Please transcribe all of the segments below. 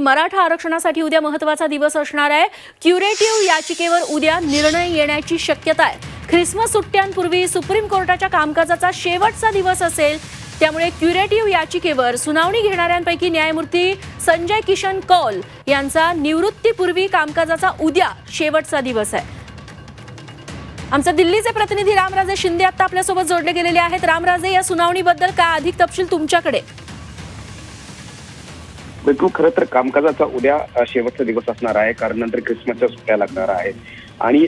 मराठा आरक्षणासाठी उद्या महत्त्वाचा दिवस असणार आहे. क्युरेटिव्ह याचिकेवर उद्या निर्णय येण्याची शक्यता आहे. ख्रिसमस सुट्ट्यांपूर्वी सुप्रीम कोर्टाच्या कामकाजाचा शेवटचा दिवस असेल. त्यामुळे क्युरेटिव्ह याचिकेवर सुनावणी घेणाऱ्यांपैकी न्यायमूर्ती संजय किशन कौल यांचा निवृत्तीपूर्वी कामकाजाचा उद्या शेवटचा दिवस आहे. आमचे दिल्लीचे प्रतिनिधी रामराजे शिंदे आता आपल्यासोबत जोडले गेलेले आहेत. रामराजे या सुनावणीबद्दल काय अधिक तपशील तुमच्याकडे? बिलकुल खरं तर कामकाजाचा उद्या शेवटचा दिवस असणार आहे. कारण नंतर ख्रिसमसच्या सुट्ट्या लागणार आहेत. आणि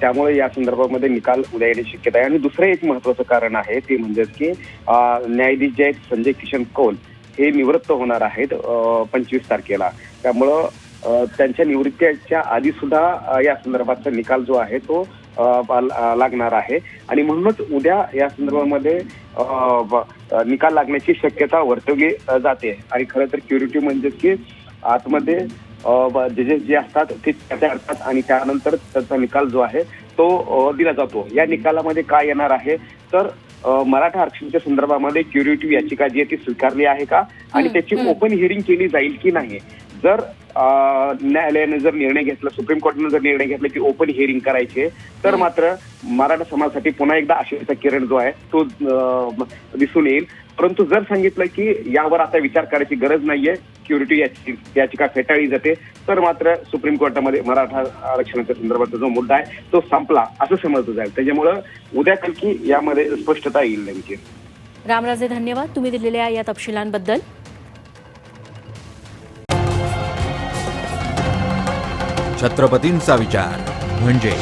त्यामुळे या संदर्भामध्ये निकाल उद्या येण्याची शक्यता आहे. आणि दुसरं एक महत्वाचं कारण आहे ते म्हणजेच की न्यायाधीश जे आहेत संजय किशन कौल हे निवृत्त होणार आहेत पंचवीस तारखेला. त्यामुळं त्यांच्या निवृत्तीच्या आधी सुद्धा या संदर्भाचा निकाल जो आहे तो लागणार आहे. आणि म्हणूनच उद्या या संदर्भामध्ये निकाल लागण्याची शक्यता वर्तवली जाते. आणि खरं तर क्युरिटी म्हणजे की आतमध्ये जजेस जे असतात ते चर्चा असतात आणि त्यानंतर त्याचा निकाल जो आहे तो दिला जातो. या निकालामध्ये काय येणार आहे? तर मराठा आरक्षणाच्या संदर्भामध्ये क्युरिटिव्ह याचिका जी आहे ती स्वीकारली आहे का आणि त्याची. ओपन हिअरिंग केली जाईल की नाही जर न्यायालयाने जर निर्णय घेतला सुप्रीम कोर्टाने जर निर्णय घेतला की ओपन हिअरिंग करायचे तर. मात्र मराठा समाजासाठी पुन्हा एकदा आशेचा किरण जो आहे तो दिसून येईल परंतु जर सांगितलं की यावर आता विचार करायची गरज नाहीये क्युरिटी याची याचिका फेटाळली जाते. तर मात्र सुप्रीम कोर्टामध्ये मराठा आरक्षणाच्या संदर्भाचा जो मुद्दा आहे तो संपला असं समजलं जाईल. त्याच्यामुळं उद्या कलकी यामध्ये स्पष्टता येईल नेमकी. रामराजे धन्यवाद. तुम्ही दिलेल्या या तपशिलांबद्दल. छत्रपतींचा विचार म्हणजे